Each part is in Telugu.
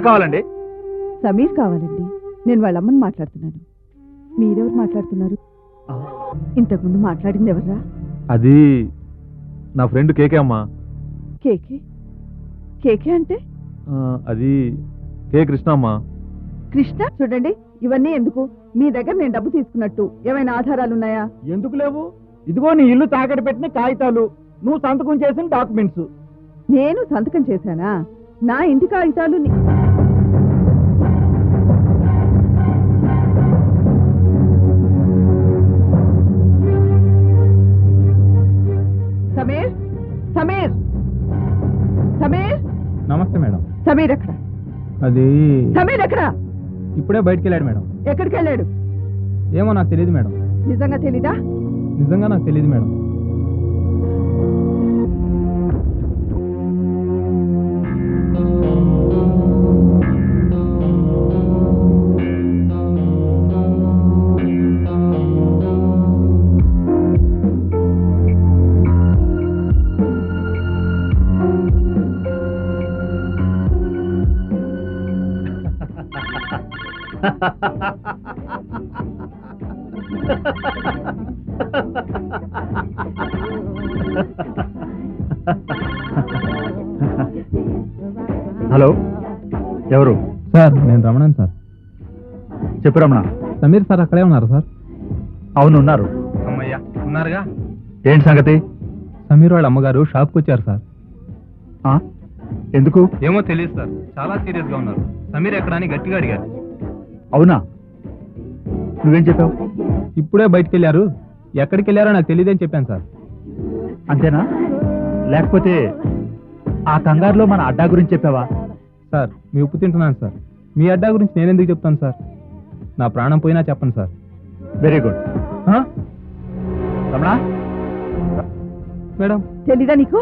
ఎవరు కావాలండి? సమీర్ కావాలండి. నేను వాళ్ళ అమ్మని మాట్లాడుతున్నాను. మీరెవరు మాట్లాడుతున్నారు? ఇంతకుముందు మాట్లాడింది ఎవర్రా? అది నా ఫ్రెండ్ కేకే అమ్మా. K K? కేకే అంటే? ఆ, అది కే కృష్ణ అమ్మా. కృష్ణ? చూడండి ఇవన్నీ ఎందుకు? మీ దగ్గర నేను డబ్బు తీసుకున్నట్టు. ఏమైనా ఆధారాలు ఉన్నాయా ఎందుకు లేవు? ఇదిగో నీ ఇల్లు తాకట్టు పెట్టిన కాగితాలు. నువ్వు సంతకం చేసిన డాక్యుమెంట్స్. నేను సంతకం చేశానా? నా ఇంటి కాగితాలు సమీర్ ఎక్కడ? అది సమీర్ ఎక్కడ? ఇప్పుడే బయటికి వెళ్ళాడు మేడం. ఎక్కడికి వెళ్ళాడు ఏమో నాకు తెలియదు మేడం. నిజంగా తెలీదా? నిజంగా నాకు తెలియదు మేడం. హలో ఎవరు? సార్ నేను రమణన్ సార్. చెప్పు రమణ. సమీర్ సార్ అక్కడే ఉన్నారు సార్. అవును ఉన్నారు. అమ్మయ్యా ఉన్నారుగా? ఏంటి సంగతి? సమీర్ వాళ్ళ అమ్మగారు షాప్కి వచ్చారు సార్. ఆ? ఎందుకు? ఏమో తెలియదు సార్ చాలా సీరియస్గా ఉన్నారు. సమీర్ ఎక్కడ అని గట్టిగా అడిగారు. అవునా? నువ్వేం చెప్పావు? ఇప్పుడే బయటికి వెళ్ళారు ఎక్కడికి వెళ్ళారో నాకు తెలియదని చెప్పాను సార్. అంతేనా? లేకపోతే ఆ కంగారులో మన అడ్డా గురించి చెప్పావా? సార్ మీ ఉప్పు తింటున్నాను సార్. మీ అడ్డా గురించి నేను ఎందుకు చెప్తాను సార్? నా ప్రాణం పోయినా చెప్పండి sir. Very good Ramana? Madam. తెలీదా నీకు?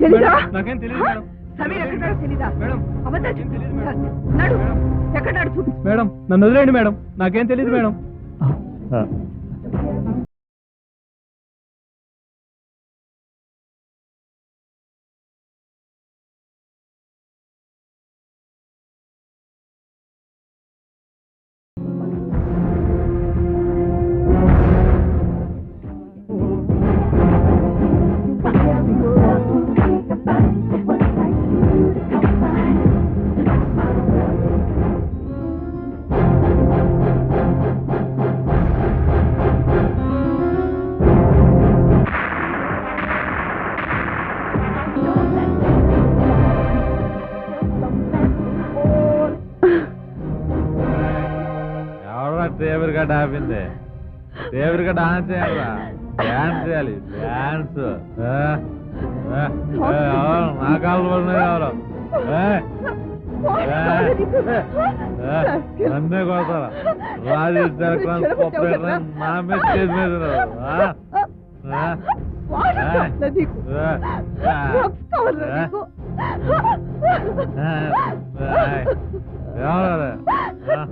తెలీదా? నాకేం తెలియదు మేడం. సమీర్ ఎక్కడ తెలీదా? మేడం. నడు. ఎక్కడ నడు నన్ను వదిలేయండి మేడం. నాకేం తెలియదు మేడం. దేవుడి గడ్డ ఆపింది దేవుడి గడ్డ ఆన్ చేయాలా డాన్స్ చేయాలి. డాన్స్. నా కాళ్ళు పడినది ఎవరు. నన్నే కొడతారా? రాజు జరగడానికి నా మీద చేసి మీద ఎవరు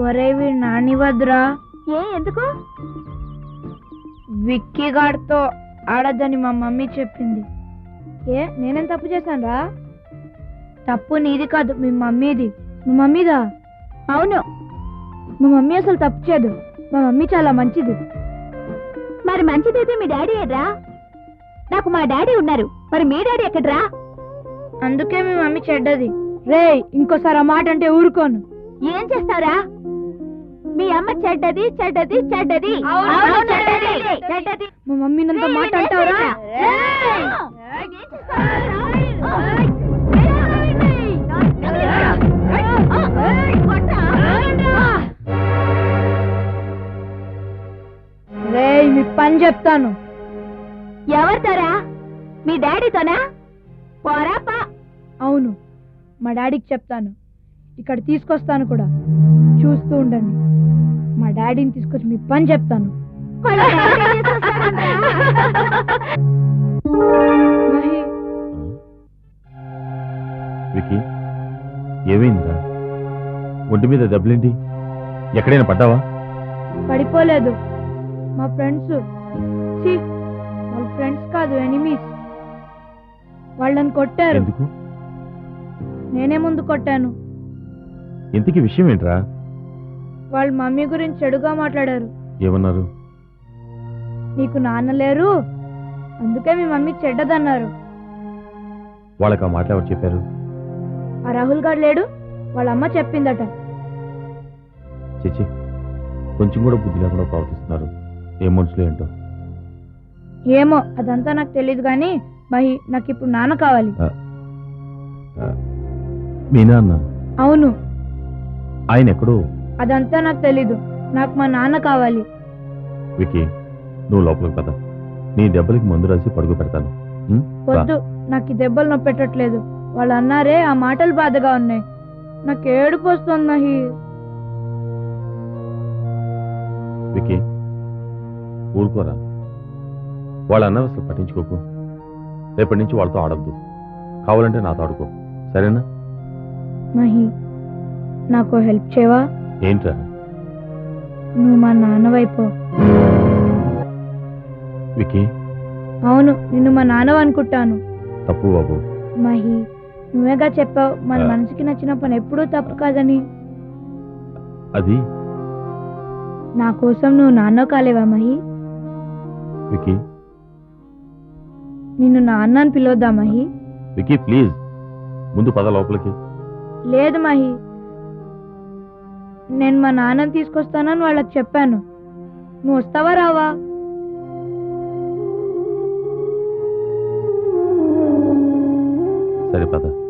ఒరే వీడు నానివద్దురా ఏ ఎందుకు? విక్కీ గాడితో ఆడద్దని మా మమ్మీ చెప్పింది. ఏ నేనేం తప్పు చేశాను రా తప్పు నీది కాదు మీ మమ్మీది. మా మమ్మీదా? అవును. మా మమ్మీ అసలు తప్పు చేయదు. మా మమ్మీ చాలా మంచిది. మరి మంచిదైతే మీ డాడీ ఏడ్రా? నాకు మా డాడీ ఉన్నారు. మరి మీ డాడీ ఎక్కడ్రా? అందుకే మీ మమ్మీ చెడ్డది. రే ఇంకోసారి ఆ మాట అంటే ఊరుకోను. ఏం చేస్తారా మీ అమ్మ చెడ్డది చెడ్డది చెడ్డది. చెడ్డది మా మమ్మీ నంత మాట అంటావరా? రే మీ పని చెప్తాను. ఎవరితోరా మీ డాడీతోనా పోరాపా అవును మా డాడీకి చెప్తాను. ఇక్కడ తీసుకొస్తాను కూడా. చూస్తూ ఉండండి. మా డాడీని తీసుకొచ్చి మీ పని చెప్తాను. వికీ ఏమైందిరా? ఒంటి మీద దెబ్బలేంటి? ఎక్కడైనా పడ్డావా? పడిపోలేదు. మా ఫ్రెండ్స్. వాళ్ళ ఫ్రెండ్స్ కాదు ఎనిమీస్. వాళ్ళని కొట్టారు. ఎందుకు? నేనే ముందు కొట్టాను. ఇంతకీ విషయం ఏంట్రా వాళ్ళ మమ్మీ గురించి చెడుగా మాట్లాడారు. ఏమన్నారు? నీకు నాన్న లేరు? అందుకే మీ మమ్మీ చెడ్డదన్నారు. వాళ్ళకి ఆ మాట ఎవరు చెప్పారు? ఆ రాహుల్ గారు లేడు వాళ్ళ అమ్మ చెప్పిందట. చిచి కొంచెం కూడా బుద్ధి లేకుండా ప్రవర్తిస్తున్నారు. ఏ మనుషులు ఏంటో? ఏమో అదంతా నాకు తెలియదు కానీ మహి నాకు ఇప్పుడు నాన్న కావాలి. మీ నాన్న? అవును. ఆయన ఎక్కడో అదంతా నాకు తెలీదు. నాకు మా నాన్న కావాలి. వికీ నువ్వు లోపలికి పద. నీ దెబ్బలకి మందు రాసి పడుగు పెడతాను. ఉం? రా. వద్దు నాకు ఈ దెబ్బలు నొప్పి పెట్టట్లేదు వాళ్ళు అన్నారే ఆ మాటలు బాధగా ఉన్నాయి. నాకు ఏడుపు వస్తుంది మహి. వికీ ఊరుకోరా. వాళ్ళ అన్న అసలు పట్టించుకోకు. రేపటి నుంచి వాళ్ళతో ఆడద్దు. కావాలంటే నాతో ఆడుకో. సరేనా? మహి నాకు హెల్ప్ చేయవా? ఏంట్రా? నువ్వు మా నాన్న వైపు. వికీ అవును నిన్ను మా నాన్న అనుకుంటాను. తప్పు బాబు. మహి నువ్వేగా చెప్పావు? మన. మనసుకి నచ్చిన పని ఎప్పుడూ తప్పు కాదని. అది? నా కోసం నువ్వు నాన్న కాలేవా మహి? వికీ నిన్ను నాన్న అని పిలవద్దా మహి? Wiki please. ముందు పద లోపలికి. లేదు మహి నేను మా నాన్నని తీసుకొస్తానని వాళ్ళకి చెప్పాను. నువ్వు వస్తావా రావా? సరే పద.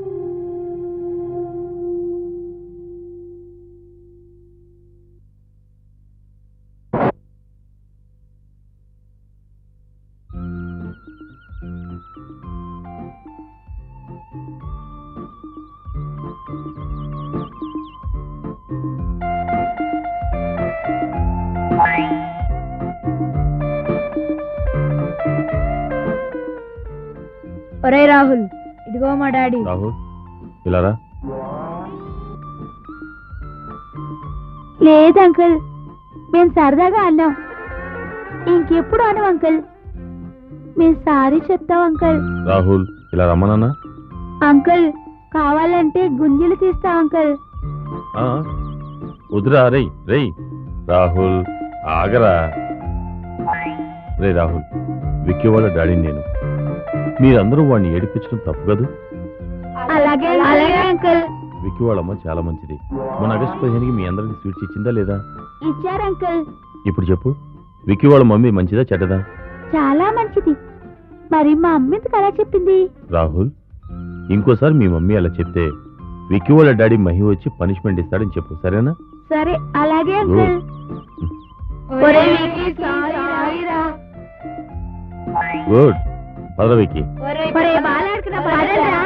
ఒరే రాహుల్ ఇదిగో మా డాడీ. రాహుల్ ఇలా రా లేదు అంకుల్ మేము సరదాగా అన్నాం ఇంకెప్పుడు అను అంకుల్? మేము సారీ చెప్తాం అంకుల్. రాహుల్ ఇలా రమ్మనన్నా అంకుల్ కావాలంటే గుంజలు తీస్తాం అంకుల్. ఆ, వద్దురా రేయ్ రేయ్. రాహుల్ ఆగరా. రే రాహుల్ విక్కీ వాళ్ళ డాడీని నేను. మీరందరూ వాడిని ఏడిపించడం తప్పు కాదు? అలాగే అలాగే అంకుల్. విక్కీ వాళ్ళమ్మ చాలా మంచిది. మన ఆగస్టు పదిహేనుకి మీ అందరికి స్వీట్స్ ఇచ్చిందా లేదా? ఇచ్చారు అంకుల్. ఇప్పుడు చెప్పు. విక్కీ వాళ్ళ మమ్మీ మంచిదా చెడ్డదా? చాలా మంచిది. మరి మా అమ్మ ఎందుకు అలా చెప్పింది? రాహుల్ ఇంకోసారి మీ మమ్మీ అలా చెప్తే విక్కీ వాళ్ళ డాడీ మహి వచ్చి పనిష్మెంట్ ఇస్తాడని చెప్పు సరేనా? సరే అలాగే అంకుల్. గుడ్. పద విక్కీ ఒరే బాలాడుకున్న పదరా.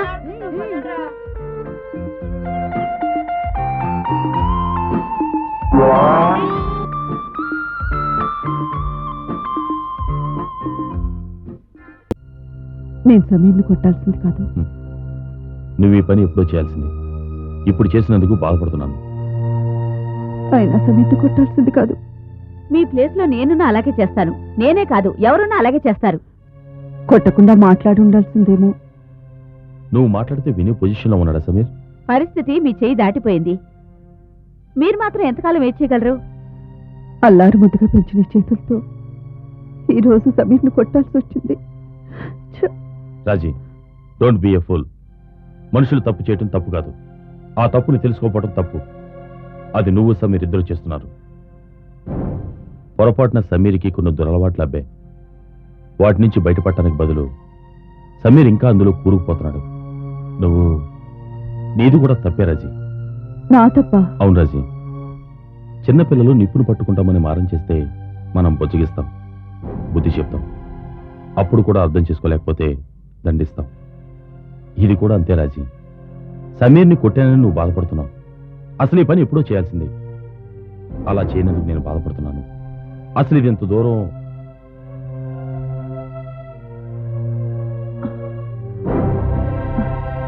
నేను సమీర్ని కొట్టాల్సింది కాదు. నువ్వు ఈ పని ఎప్పుడో చేయాల్సింది. ఇప్పుడు చేసినందుకు బాధపడుతున్నాను. అయినా సమీర్ని కొట్టాల్సింది కాదు. మీ ప్లేస్లో నేనున్నా అలాగే చేస్తాను. నేనే కాదు ఎవరున్నా అలాగే చేస్తారు. కొట్టకుండా మాట్లాడి ఉండాల్సిందేమో నువ్వు మాట్లాడితే వినే పొజిషన్లో ఉన్నాడా సమీర్? పరిస్థితి మీ చేయి దాటిపోయింది. మీరు మాత్రం ఎంతకాలం వెయిట్ చేయగలరు? అల్లారు ముద్దుగా పెంచిన చేతులతో ఈ రోజు సమీర్ని కొట్టాల్సి వచ్చింది! Raji don't be a fool. మనుషులు తప్పు చేయటం తప్పు కాదు. ఆ తప్పుని తెలుసుకోకపోవడం తప్పు. అది నువ్వు సమీర్ ఇద్దరు చేస్తున్నారు. పొరపాటున సమీర్కి కొన్ని దురలవాట్లు అబ్బే వాటి నుంచి బయటపడటానికి బదులు సమీర్ ఇంకా అందులో కూరుకుపోతున్నాడు. నువ్వు నీది కూడా తప్పే రాజీ. నా తప్ప? అవును రాజీ. చిన్నపిల్లలు నిప్పును పట్టుకుంటామని మారం చేస్తే మనం బొజ్జగిస్తాం. బుద్ధి చెప్తాం. అప్పుడు కూడా అర్థం చేసుకోలేకపోతే దండిస్తాం. ఇది కూడా అంతే రాజీ. సమీర్ని కొట్టానని నువ్వు బాధపడుతున్నావు. అసలు ఈ పని ఎప్పుడో చేయాల్సిందే. అలా చేయనందుకు నేను బాధపడుతున్నాను. అసలు ఇది ఎంత దూరం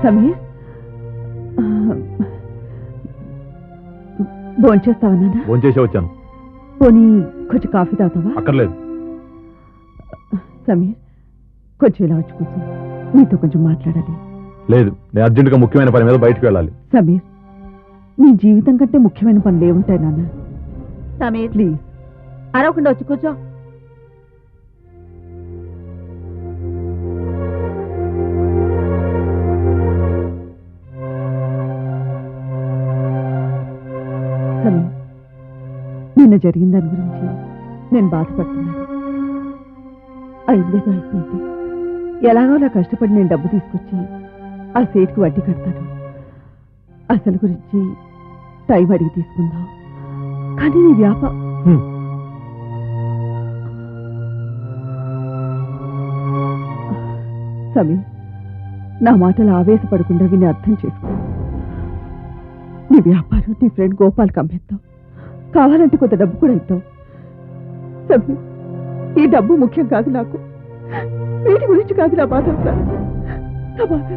సమీర్? భోంచేస్తావా నాన్న? భోంచేసే వచ్చాను పోనీ కొంచెం కాఫీ తాగుతావా? అక్కర్లేదు. సమీర్ కొంచెం ఇలా వచ్చి కూర్చో. నీతో కొంచెం మాట్లాడాలి. లేదు నేను అర్జెంటుగా ముఖ్యమైన పని మీద బయటికి వెళ్ళాలి. సమీర్ నీ జీవితం కంటే ముఖ్యమైన పనులు ఏముంటాయి నాన్న? సమీర్. ప్లీజ్. అరవకుండా వచ్చి కూర్చో. జరిగిన దాని గురించి నేను బాధపడుతున్నాను. అయిందేదో అయిపోయింది. ఎలాగోలా కష్టపడి నేను డబ్బు తీసుకొచ్చి ఆ సేట్కి వడ్డీ కడతాను. అసలు గురించి టైం అడిగి తీసుకుందాం. కానీ నీ వ్యాపారం. సమీర్ నా మాటలు ఆవేశపడకుండా విని అర్థం చేసుకో. నీ వ్యాపారం నీ ఫ్రెండ్ గోపాల్కి అమ్మేద్దాం కావాలంటే కొంత డబ్బు కూడా ఇద్దాం. సమీర్ ఈ డబ్బు ముఖ్యం కాదు నాకు. వీటి గురించి కాదు నా బాధ అంతా. నా బాధ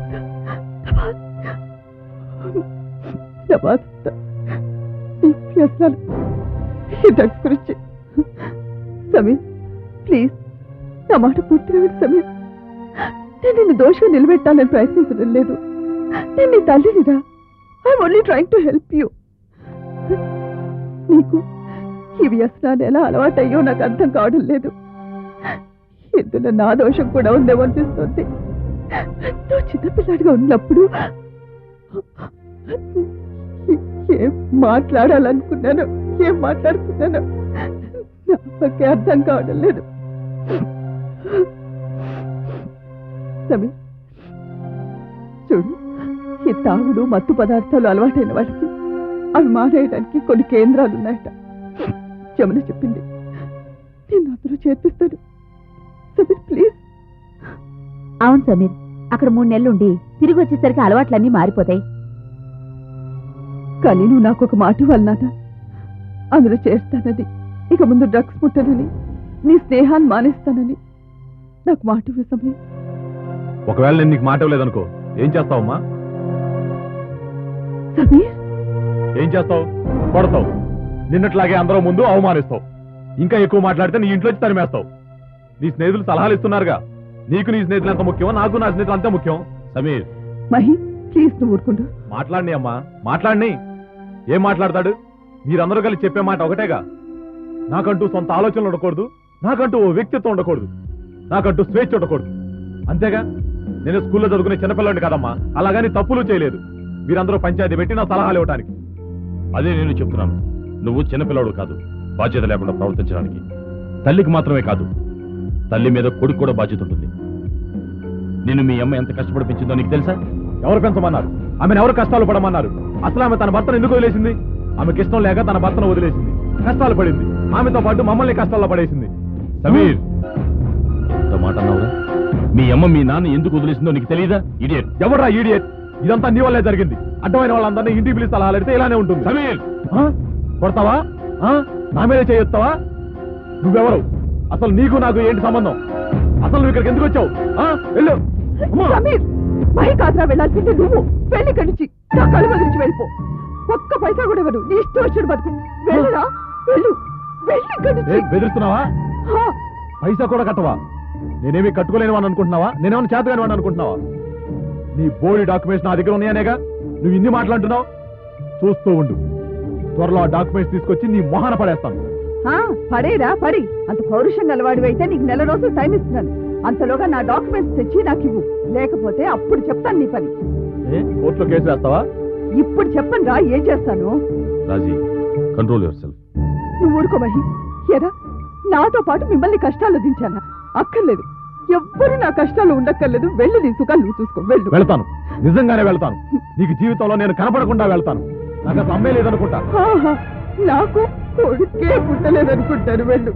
నా బాధ- వ్యసనాలు ఈ డ్రగ్స్ గురించి. సమీర్ ప్లీజ్ నా మాట పూర్తిగా సమీర్ నేను నిన్ను దోషంగా నిలబెట్టాలని ప్రయత్నించడం లేదు. నేను నీ తల్లినిరా. I'm only trying to help you. నీకు ఈ వ్యసనాలు ఎలా అలవాటయ్యో నాకు అర్థం కావడం లేదు. ఇందులో నా దోషం కూడా ఉందేమో అనిపిస్తుంది నువ్వు చిన్నపిల్లాడిగా ఉన్నప్పుడు ఏం మాట్లాడాలనుకున్నాను ఏం మాట్లాడుతున్నాను నాకే అర్థం కావడం లేదు. సమీ చూడు ఈ తాగుడు మత్తు పదార్థాలు అలవాటైన వాళ్ళకి అవి మానేయడానికి కొన్ని కేంద్రాలు ఉన్నాయట. జమున చెప్పింది నేను అందులో చేర్పిస్తాను. సమీర్ ప్లీజ్. అవును సమీర్ అక్కడ మూడు నెలలుండి తిరిగి వచ్చేసరికి అలవాట్లన్నీ మారిపోతాయి. కానీ నువ్వు నాకు ఒక మాట ఇవ్వాలన్నా అందులో చేస్తానని ఇక ముందు డ్రగ్స్ ముట్టనని నీ స్నేహాన్ని మానేస్తానని నాకు మాట ఇవ్వు సమీర్. ఒకవేళ నేను నీకు మాట ఇవ్వలేదనుకో ఏం చేస్తావమ్మా? సమీర్? ఏం చేస్తావు? కొడతావు నిన్నట్లాగే అందరూ ముందు అవమానిస్తావు. ఇంకా ఎక్కువ మాట్లాడితే నీ ఇంట్లోంచి తరిమేస్తావు. నీ స్నేహితులు సలహాలు ఇస్తున్నారుగా. నీకు నీ స్నేహితులు ఎంత ముఖ్యం నాకు నా స్నేహితులు అంతే ముఖ్యం. సమీర్. మహి ప్లీజ్ నువ్వు ఊరుకుండు మాట్లాడిని అమ్మా. మాట్లాడిని. ఏం మాట్లాడతాడు? మీరందరూ కలిసి చెప్పే మాట ఒకటేగా. నాకంటూ సొంత ఆలోచనలు ఉండకూడదు. నాకంటూ ఓ వ్యక్తిత్వం ఉండకూడదు. నాకంటూ స్వేచ్ఛ ఉండకూడదు. అంతేగా? నేను స్కూల్లో చదువుకునే చిన్నపిల్లని కదమ్మా. అలాగని తప్పులు చేయలేదు. మీరందరూ పంచాయతీ పెట్టి నా సలహాలు ఇవ్వడానికి అదే నేను చెప్తున్నాను. నువ్వు చిన్నపిల్లవాడు కాదు బాధ్యత లేకుండా ప్రవర్తించడానికి. తల్లికి మాత్రమే కాదు తల్లి మీద కొడుకు కూడా బాధ్యత ఉంటుంది. నిన్ను మీ అమ్మ ఎంత కష్టపడి పెంచిందో నీకు తెలుసా? ఎవరు పెంచమన్నారు? ఆమెను ఎవరు కష్టాలు పడమన్నారు? అసలు ఆమె తన భర్తను ఎందుకు వదిలేసింది? ఆమెకి ఇష్టం లేక తన భర్తను వదిలేసింది. కష్టాలు పడింది. ఆమెతో పాటు మమ్మల్ని కష్టాల్లో పడేసింది. సమీర్! మాట అన్నావురా మీ అమ్మ మీ నాన్న ఎందుకు వదిలేసిందో నీకు తెలియదా ఇడియట్ ఎవరా ఈడియట్ ఇదంతా నీ వల్లే జరిగింది. అడ్డమైన వాళ్ళందరినీ ఇంటికి పిలిచి సలహాలు అడిగితే ఇలానే ఉంటుంది. సమీర్? కొడతావా? ఆ? నా మీద చేయొస్తావా? నువ్వెవరు? అసలు నీకు నాకు ఏంటి సంబంధం? అసలు నువ్వు ఇక్కడికి ఎందుకు వచ్చావు? ఆ? వెళ్ళు. సమీర్! మహి కాదురా వెళ్ళాల్సిందే నువ్వు. వెళ్ళి కడిచి నా కళ్ళు వదిలించి వెళ్ళిపో. ఒక్క పైసా కూడా ఇవ్వను నీ ఇష్టం వచ్చాడు బతుకు. వెళ్ళరా? వెళ్ళు. వెళ్ళి కడిచి బెదిరిస్తున్నావా? పైసా కూడా కట్టవా? నేనేమి కట్టుకోలేని వాడిని అనుకుంటున్నావా? నేనేమైనా చేతగాని వాడిని అనుకుంటున్నావా? నీ బోడి డాక్యుమెంట్స్ నా దగ్గర ఉన్నాయనేగా? నువ్వు ఇన్ని మాట్లాడుతున్నావు? చూస్తూ ఉండు. త్వరలో ఆ డాక్యుమెంట్స్ తీసుకొచ్చి నీ మొహాన పడేస్తాను. పడేరా పడి. అంత అలవాడివి అయితే నీకు నెల రోజులు టైం ఇస్తున్నాను. అంతలోగా నా డాక్యుమెంట్స్ తెచ్చి నాకు ఇవ్వు. లేకపోతే అప్పుడు చెప్తాను నీ పని. కోర్టులో కేసు వేస్తావా? ఇప్పుడు చెప్పను రా ఏం చేస్తాను? రాజీ కంట్రోల్ యువర్ సెల్ఫ్ నువ్వు ఊరుకో మహి. ఎరా నాతో పాటు మిమ్మల్ని కష్టాలు దించానా? అక్కర్లేదు. ఎవ్వరు నా కష్టాలు ఉండక్కర్లేదు. వెళ్ళి నీ సుఖాలు నువ్వు చూసుకో. వెళ్ళు. వెళ్తాను. నిజంగానే వెళ్తాను. నీకు జీవితంలో నేను కనపడకుండా వెళ్తాను. నాకు అసలు అమ్మే లేదనుకుంటా. నాకు కొడుకే పుట్టలేదనుకుంటాను వెళ్ళు.